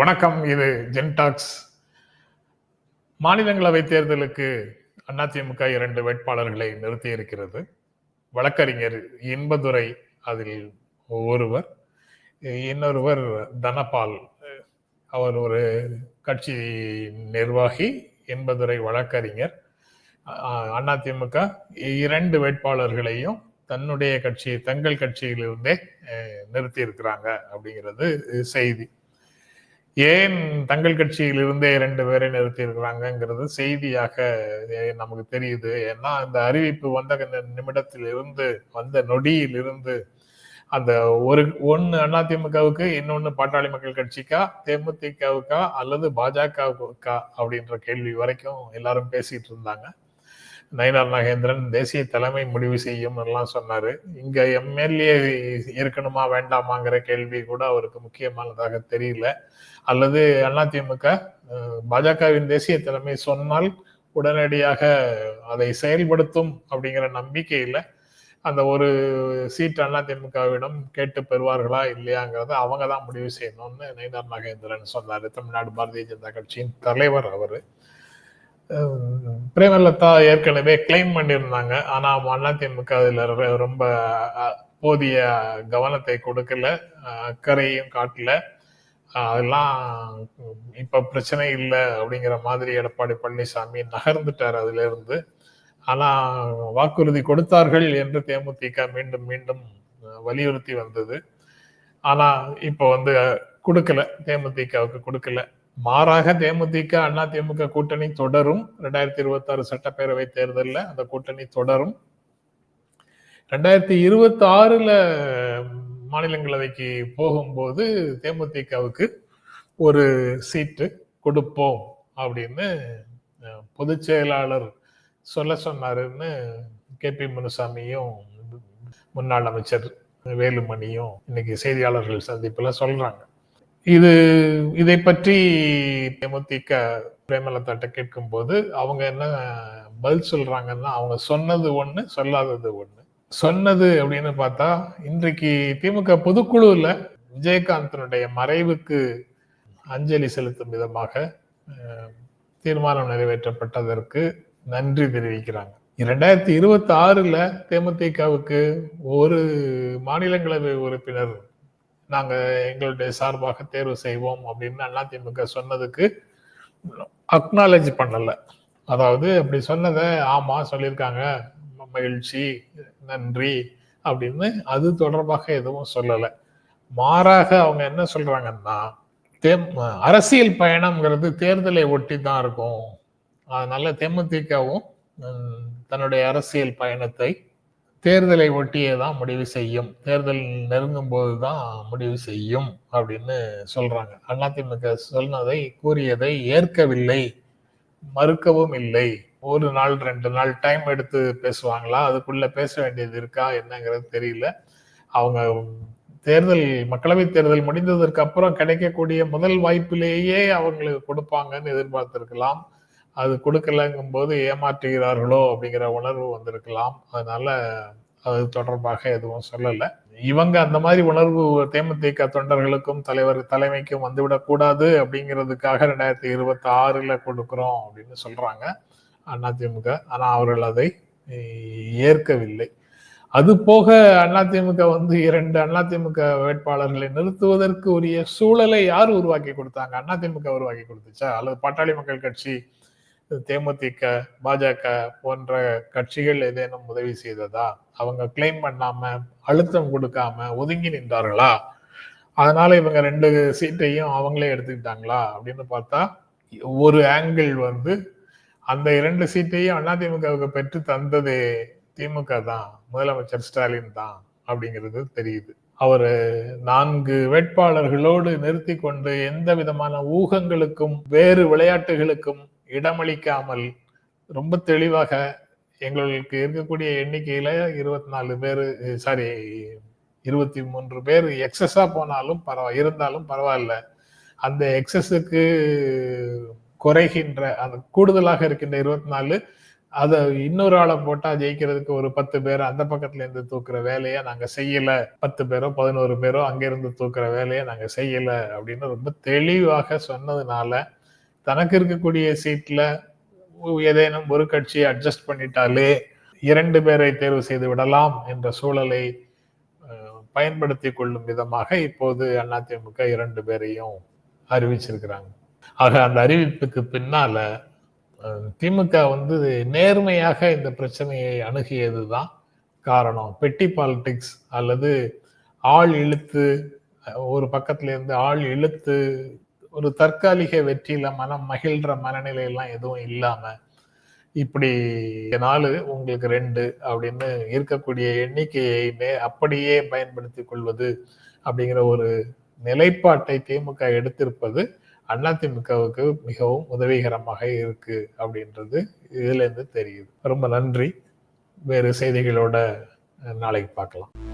வணக்கம் இது ஜென்டாக்ஸ். மாநிலங்களவை தேர்தலுக்கு அதிமுக இரண்டு வேட்பாளர்களை நிறுத்தி இருக்கிறது வழக்கறிஞர் இன்பதுரை அதில் ஒருவர். இன்னொருவர் தனபால். அவர் ஒரு கட்சி நிர்வாகி இன்பதுரை வழக்கறிஞர். அதிமுக இரண்டு வேட்பாளர்களையும் தன்னுடைய கட்சி தங்கள் கட்சியிலிருந்தே நிறுத்தியிருக்கிறாங்க அப்படிங்கிறது செய்தி. ஏன் தங்கள் கட்சியில் இருந்தே இரண்டு பேரை நிறுத்தி இருக்கிறாங்கிறது செய்தியாக நமக்கு தெரியுது. ஏன்னா அந்த அறிவிப்பு வந்த நிமிடத்தில் இருந்து வந்த நொடியில் இருந்து அந்த ஒரு ஒன்னு அதிமுகவுக்கு இன்னொன்னு பாட்டாளி மக்கள் கட்சிக்கா தேமுதிகவுக்கா அல்லது பாஜகவுக்கா அப்படின்ற கேள்வி வரைக்கும் எல்லாரும் பேசிட்டு இருந்தாங்க. நயினார் நாகேந்திரன் தேசிய தலைமை முடிவு செய்யும் எல்லாம் சொன்னாரு. இங்க எம்எல்ஏ இருக்கணுமா வேண்டாமாங்கிற கேள்வி கூட அவருக்கு முக்கியமானதாக தெரியல. அல்லது அதிமுக பாஜகவின் தேசிய தலைமை சொன்னால் உடனடியாக அதை செயல்படுத்தும் அப்படிங்கிற நம்பிக்கையில அந்த ஒரு சீட் அதிமுகவிடம் கேட்டு பெறுவார்களா இல்லையாங்கிறத அவங்க தான் முடிவு செய்யணும்னு நயினார் நாகேந்திரன் சொன்னாரு. தமிழ்நாடு பாரதிய ஜனதா கட்சியின் தலைவர் அவரு. பிரேமலதா ஏற்கனவே கிளைம் பண்ணியிருந்தாங்க. ஆனா அதிமுக அதுல ரொம்ப போதிய கவனத்தை கொடுக்கல. அக்கறையும் காட்டல. அதெல்லாம் இப்ப பிரச்சனை இல்லை அப்படிங்கிற மாதிரி எடப்பாடி பழனிசாமி நகர்ந்துட்டார் அதுல இருந்து ஆனா வாக்குறுதி கொடுத்தார்கள் என்று தேமுதிக மீண்டும் மீண்டும் வலியுறுத்தி வந்தது. ஆனா இப்ப வந்து கொடுக்கல. தேமுதிகவுக்கு கொடுக்கல. மாறாக தேமுதிக அண்ணா திமுக கூட்டணி தொடரும். ரெண்டாயிரத்தி இருபத்தி ஆறு சட்டப்பேரவை தேர்தலில் அந்த கூட்டணி தொடரும். ரெண்டாயிரத்தி இருபத்தி ஆறுல மாநிலங்களவைக்கு போகும்போது தேமுதிகவுக்கு ஒரு சீட்டு கொடுப்போம் அப்படின்னு பொதுச் செயலாளர் சொல்ல சொன்னாருன்னு கே. பி. முனுசாமியும் முன்னாள் அமைச்சர் வேலுமணியும் இன்னைக்கு செய்தியாளர்கள் சந்திப்புல சொல்றாங்க. இது இதை பற்றி தேமுதிக பிரேமலதாட்ட கேட்கும் போது அவங்க என்ன பதில் சொல்றாங்கன்னா அவங்க சொன்னது ஒண்ணு சொல்லாதது ஒண்ணு. சொன்னது அப்படின்னு பார்த்தா இன்றைக்கு திமுக பொதுக்குழுல விஜயகாந்தனுடைய மறைவுக்கு அஞ்சலி செலுத்தும் விதமாக தீர்மானம் நிறைவேற்றப்பட்டதற்கு நன்றி தெரிவிக்கிறாங்க. இரண்டாயிரத்தி இருபத்தி ஆறுல தேமுதிகவுக்கு ஒரு மாநிலங்களவை உறுப்பினர் நாங்க எங்களுடைய சார்பாக தேர்வு செய்வோம் அப்படின்னு அதிமுக சொன்னதுக்கு அக்னாலேஜ் பண்ணல. அதாவது அப்படி சொன்னதை ஆமா சொல்லியிருக்காங்க. மகிழ்ச்சி நன்றி அப்படின்னு அது தொடர்பாக எதுவும் சொல்லலை. மாறாக அவங்க என்ன சொல்றாங்கன்னா அரசியல் பயணம்ங்கிறது தேர்தலை ஒட்டி தான் இருக்கும். அதனால தேமுதிகவும் தன்னுடைய அரசியல் பயணத்தை தேர்தலை ஒட்டியே தான் முடிவு செய்யும். தேர்தல் நெருங்கும் போது தான் முடிவு செய்யும் அப்படின்னு சொல்றாங்க. அதிமுக சொன்னதை கூறியதை ஏற்கவில்லை. மறுக்கவும் இல்லை. ஒரு நாள் ரெண்டு நாள் டைம் எடுத்து பேசுவாங்களா? அதுக்குள்ள பேச வேண்டியது இருக்கா? என்னங்கிறது தெரியல. அவங்க தேர்தல் மக்களவை தேர்தல் முடிந்ததற்கு அப்புறம் கிடைக்கக்கூடிய முதல் வாய்ப்பிலேயே அவங்களுக்கு கொடுப்பாங்கன்னு எதிர்பார்த்திருக்கலாம். அது கொடுக்கலங்கும் போது ஏமாற்றுகிறார்களோ அப்படிங்கிற உணர்வு வந்திருக்கலாம். அதனால அது தொடர்பாக எதுவும் சொல்லலை. இவங்க அந்த மாதிரி உணர்வு தேமுதிக தொண்டர்களுக்கும் தலைவர் தலைமைக்கும் வந்துவிடக்கூடாது அப்படிங்கிறதுக்காக ரெண்டாயிரத்தி இருபத்தி ஆறுல கொடுக்குறோம் அப்படின்னு சொல்றாங்க அதிமுக. ஆனால் அவர்கள் அதை ஏற்கவில்லை. அது போக அதிமுக வந்து இரண்டு அதிமுக வேட்பாளர்களை நிறுத்துவதற்கு உரிய சூழலை யார் உருவாக்கி கொடுத்தாங்க? அதிமுக உருவாக்கி கொடுத்துச்சா? அல்லது பாட்டாளி மக்கள் கட்சி தேமுதிக பாஜக போன்ற கட்சிகள் ஏதேனும் உதவி செய்ததா? அவங்க கிளைம் பண்ணாம அழுத்தம் கொடுக்காம ஒதுங்கி நின்றார்களா? அதனால இவங்க ரெண்டு சீட்டையும் அவங்களே எடுத்துக்கிட்டாங்களா? அப்படின்னு பார்த்தா ஒரு ஆங்கிள் வந்து அந்த இரண்டு சீட்டையும் அதிமுகவுக்கு பெற்று தந்தது திமுக தான் முதலமைச்சர் ஸ்டாலின் தான் அப்படிங்கிறது தெரியுது. அவர் நான்கு வேட்பாளர்களோடு நிறுத்தி கொண்டு எந்த விதமான ஊகங்களுக்கும் வேறு விளையாட்டுகளுக்கும் இடமளிக்காமல் ரொம்ப தெளிவாக எங்களுக்கு இருக்கக்கூடிய எண்ணிக்கையில இருபத்தி நாலு பேர் சாரி இருபத்தி மூன்று பேர் எக்ஸஸா போனாலும் பரவா இருந்தாலும் பரவாயில்ல. அந்த எக்ஸஸுக்கு குறைகின்ற அந்த கூடுதலாக இருக்கின்ற இருபத்தி நாலு அதை இன்னொரு ஆளை போட்டா ஜெயிக்கிறதுக்கு ஒரு பத்து பேர் அந்த பக்கத்துல இருந்து தூக்குற வேலையை நாங்க செய்யல. பத்து பேரோ பதினோரு பேரோ அங்கிருந்து தூக்குற வேலையை நாங்க செய்யல அப்படின்னு ரொம்ப தெளிவாக சொன்னதுனால தனக்கு இருக்கக்கூடிய சீட்ல ஏதேனும் ஒரு கட்சியை அட்ஜஸ்ட் பண்ணிட்டாலே இரண்டு பேரை தேர்வு செய்து விடலாம் என்ற சூழலை பயன்படுத்தி கொள்ளும் விதமாக இப்போது அதிமுக இரண்டு பேரையும் அறிவிச்சிருக்கிறாங்க. ஆக அந்த அறிவிப்புக்கு பின்னால திமுக வந்து நேர்மையாக இந்த பிரச்சனையை அணுகியது தான் காரணம். பெட்டி பாலிடிக்ஸ் அல்லது ஆள் இழுத்து ஒரு பக்கத்துல இருந்து ஆள் இழுத்து ஒரு தற்காலிக வெற்றியில மனம் மகிழ்ற மனநிலையெல்லாம் எதுவும் இல்லாம இப்படி நாலு உங்களுக்கு ரெண்டு அப்படின்னு இருக்கக்கூடிய எண்ணிக்கையை அப்படியே பயன்படுத்தி கொள்வது அப்படிங்கிற ஒரு நிலைப்பாட்டை திமுக எடுத்திருப்பது அதிமுகவுக்கு மிகவும் உதவிகரமாக இருக்கு அப்படின்றது இதுல இருந்து தெரியுது. ரொம்ப நன்றி. வேறு செய்திகளோட நாளைக்கு பார்க்கலாம்.